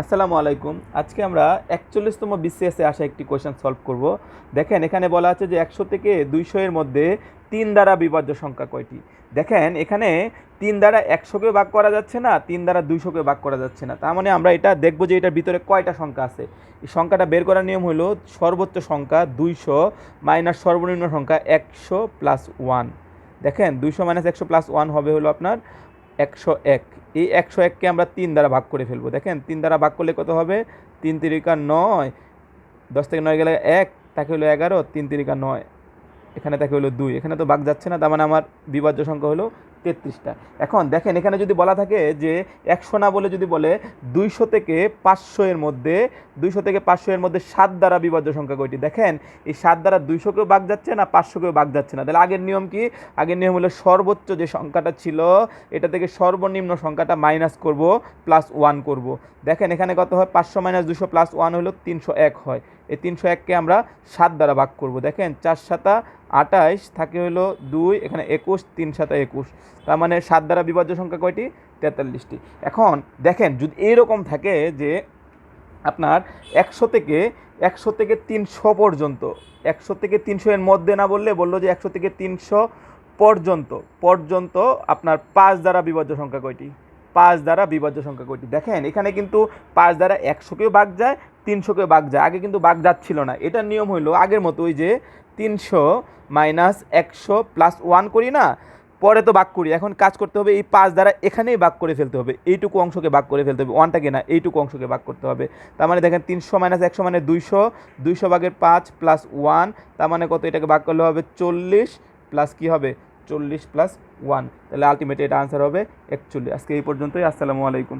আসসালামু আলাইকুম। আজকে আমরা একচল্লিশতম বিসিএসে আসা একটি কোয়েশ্চেন সলভ করব। দেখেন, এখানে বলা আছে যে একশো থেকে দুইশো এর মধ্যে তিন দ্বারা বিভাজ্য সংখ্যা কয়টি? দেখেন, এখানে তিন দ্বারা একশোকে ভাগ করা যাচ্ছে না, তিন দ্বারা দুইশোকে ভাগ করা যাচ্ছে না। তার মানে আমরা এটা দেখব যে এটার ভিতরে কয়টা সংখ্যা আছে। এই সংখ্যাটা বের করার নিয়ম হলো সর্বোচ্চ সংখ্যা দুইশো মাইনাস সর্বনিম্ন সংখ্যা একশো প্লাস ওয়ান। দেখেন, দুইশো মাইনাস একশো প্লাস ওয়ান হবে হলো আপনার একশো এক। এই একশো এককে আমরা তিন দ্বারা ভাগ করে ফেলব। দেখেন, তিন দ্বারা ভাগ করলে কত হবে? তিন তিরিকা নয়। দশ থেকে নয় গেলে এক, তাকে হলো এগারো, তিন তিরিকা নয়। এখানে তাকে হলো দুই। এখানে তো ভাগ যাচ্ছে না, তার মানে আমার বিভাজ্য সংখ্যা হলো তেত্রিশটা। এখন দেখেন, এখানে যদি বলা থাকে যে একশো না বলে যদি বলে দুইশো থেকে পাঁচশো এর মধ্যে, দুইশো থেকে পাঁচশো এর মধ্যে সাত দ্বারা বিভাজ্য সংখ্যা কয়টি? দেখেন, এই সাত দ্বারা দুইশোকেও ভাগ যাচ্ছে না পাঁচশোকেও ভাগ যাচ্ছে না। তাহলে আগের নিয়ম কি? আগের নিয়ম হলো সর্বোচ্চ যে সংখ্যাটা ছিল, এটা থেকে সর্বনিম্ন সংখ্যাটা মাইনাস করব প্লাস ওয়ান করব। দেখেন, এখানে কত হয়? পাঁচশো মাইনাস দুশো প্লাস ওয়ান হলো তিনশো এক হয়। এই তিনশো এককে আমরা সাত দ্বারা ভাগ করব। দেখেন, চার সাতা আটাইশ, থাকে হলো দুই, এখানে একুশ, তিন সাতা একুশ। তার মানে সাত দ্বারা বিভাজ্য সংখ্যা কয়টি? তেতাল্লিশটি। এখন দেখেন, যদি এইরকম থাকে যে আপনার একশো থেকে একশো থেকে তিনশো পর্যন্ত, একশো থেকে তিনশো এর মধ্যে না বললে বলল যে একশো থেকে তিনশো পর্যন্ত পর্যন্ত আপনার পাঁচ দ্বারা বিভাজ্য সংখ্যা কয়টি? পাঁচ দ্বারা বিভাজ্য সংখ্যা কয়টি? দেখেন, এখানে কিন্তু পাঁচ দ্বারা একশোকেও ভাগ যায়, তিনশোকেও ভাগ যায়। আগে কিন্তু ভাগ যাচ্ছিল না। এটার নিয়ম হইল আগের মতো ওই যে তিনশো মাইনাস একশো প্লাস ওয়ান করি না, পরে তো ভাগ করি। এখন কাজ করতে হবে এই পাঁচ দ্বারা এখানেই ভাগ করে ফেলতে হবে। এইটুকু অংশকে ভাগ করে ফেলতে হবে। ওয়ানটাকে না এইটুকু অংশকে ভাগ করতে হবে। তার মানে দেখেন, তিনশো মাইনাস একশো মানে দুইশো দুইশো ভাগের পাঁচ প্লাস ওয়ান, তার মানে কত? এটাকে ভাগ করলে হবে চল্লিশ, প্লাস কি হবে? চল্লিশ প্লাস ওয়ান তাহলে আলটিমেট এটা আনসার হবে একচল্লিশ। আজকে এই পর্যন্তই আসসালামু আলাইকুম।